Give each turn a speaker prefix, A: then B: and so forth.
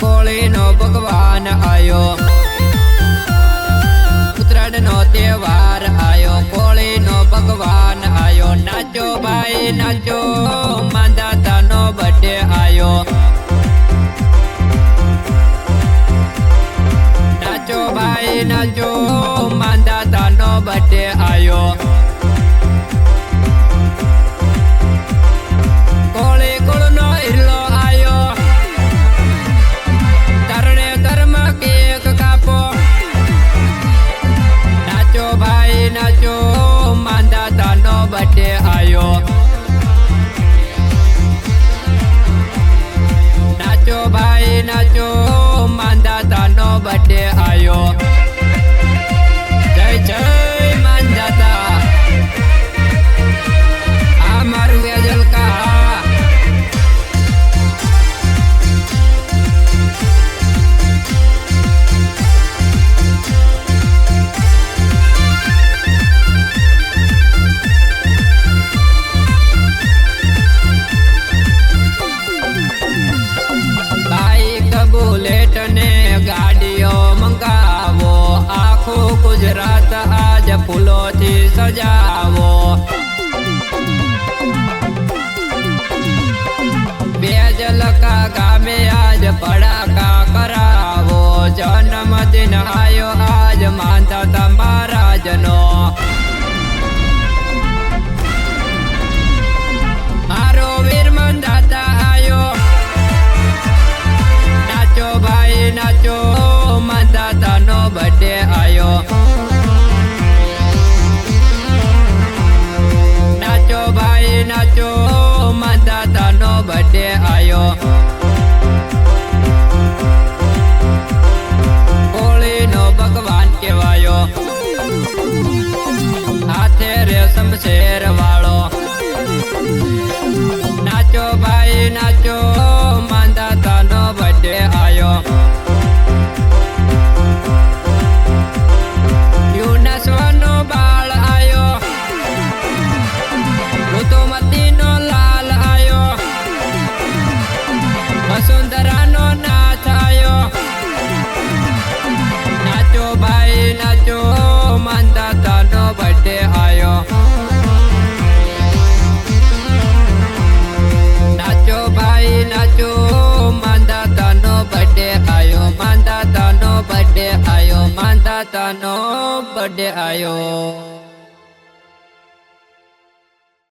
A: કોળીનો ભગવાન આયો. ઉત્તરાયણનો તહેવાર આયો. કોળીનો ભગવાન આયો. નાચો ભાઈ, નાચો. માંદાતાનો બર્થડે આયો. નાચો ભાઈ, નાચો. નાચો ભાઈ ગુજરાત આજ ફૂલોથી સજાવો. બે જલકા ગામે આજ પડાકા કરાવો. જન્મદિન આયો આજ, માનતા તમારા જનો ઋતુમતીનો લાલ આયો વસુંધરાનો નાથ આયો નાચો ભાઈ નાચો માંદાતાનો બર્થડે આયો નાચો ભાઈ નાચો માંદાતાનો બર્થડે આયો માંદાતાનો બર્થડે આયો માંદાતાનો બર્થડે આયો